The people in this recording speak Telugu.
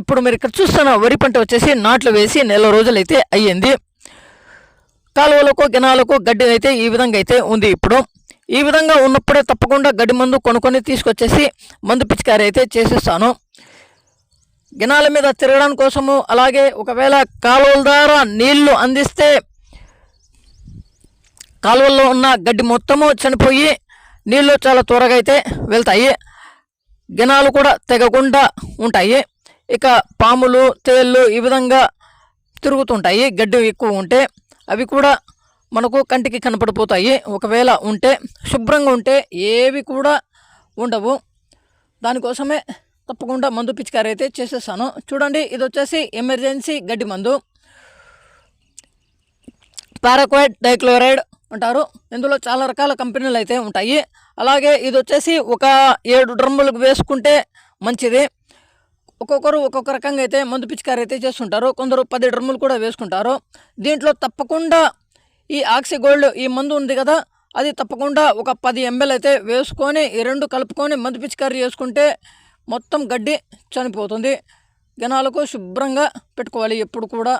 ఇప్పుడు మీరు ఇక్కడ చూస్తున్న వరి పంట వచ్చేసి నాట్లు వేసి నెల రోజులైతే అయ్యింది. కాలువలకు గినాలకు గడ్డి అయితే ఈ విధంగా అయితే ఉంది ఇప్పుడు. ఈ విధంగా ఉన్నప్పుడే తప్పకుండా గడ్డి మందు కొనుక్కొని తీసుకొచ్చేసి మందు పిచికారి అయితే చేసేస్తాను. గినాల మీద తిరగడం కోసము అలాగే ఒకవేళ కాలువల ద్వారా నీళ్ళు అందిస్తే కాలువల్లో ఉన్న గడ్డి మొత్తము చనిపోయి నీళ్ళు చాలా త్వరగా అయితే వెళ్తాయి. గినాలు కూడా తెగకుండా ఉంటాయి. ఇక పాములు తేళ్ళు ఈ విధంగా తిరుగుతుంటాయి. గడ్డి ఎక్కువ ఉంటే అవి కూడా మనకు కంటికి కనపడిపోతాయి. ఒకవేళ ఉంటే శుభ్రంగా ఉంటే ఏవి కూడా ఉండవు. దానికోసమే తప్పకుండా మందు పిచికారి అయితే చేసేసాను చూడండి ఇది వచ్చేసి ఎమర్జెన్సీ గడ్డి మందు. పారాక్వైడ్ డైక్లోరైడ్ అంటారు. ఇందులో చాలా రకాల కంపెనీలు అయితే ఉంటాయి. అలాగే ఇది వచ్చేసి ఒక ఏడు డ్రమ్ములకు వేసుకుంటే మంచిది. ఒక్కొక్కరు ఒక్కొక్క రకంగా అయితే మందు పిచికారి అయితే చేస్తుంటారు. కొందరు పది డ్రమ్ములు కూడా వేసుకుంటారు. దీంట్లో తప్పకుండా ఈ ఆక్సి గోల్డ్ ఈ మందు ఉంది కదా అది తప్పకుండా ఒక పది ఎంఎల్ అయితే వేసుకొని ఈ రెండు కలుపుకొని మందు పిచికారి చేసుకుంటే మొత్తం గడ్డి చనిపోతుంది. జనాలకు శుభ్రంగా పెట్టుకోవాలి ఎప్పుడు కూడా.